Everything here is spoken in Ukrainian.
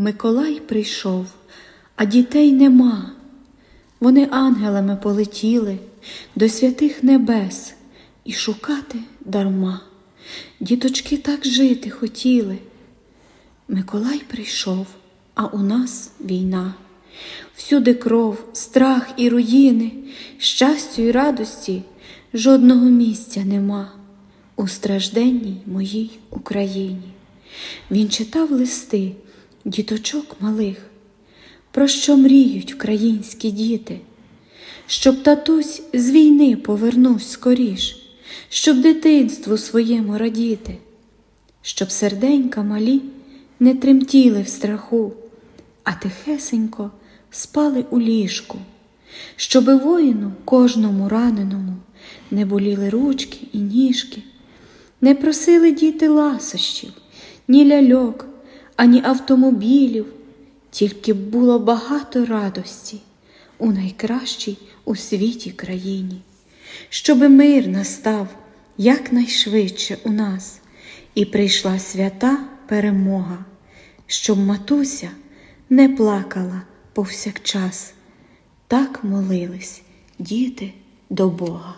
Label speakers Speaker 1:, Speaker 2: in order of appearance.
Speaker 1: Миколай прийшов, а дітей нема. Вони ангелами полетіли до святих небес і шукати дарма. Діточки так жити хотіли. Миколай прийшов, а у нас війна. Всюди кров, страх і руїни, щастю і радості жодного місця нема у стражденній моїй Україні. Він читав листи діточок малих, про що мріють українські діти, щоб татусь з війни повернусь скоріш, щоб дитинству своєму радіти, щоб серденька малі не тремтіли в страху, а тихесенько спали у ліжку, щоби воїну кожному раненому не боліли ручки і ніжки, не просили діти ласощів, ні ляльок, ані автомобілів, тільки було багато радості у найкращій у світі країні, щоби мир настав якнайшвидше у нас, і прийшла свята перемога, щоб матуся не плакала повсякчас. Так молились діти до Бога.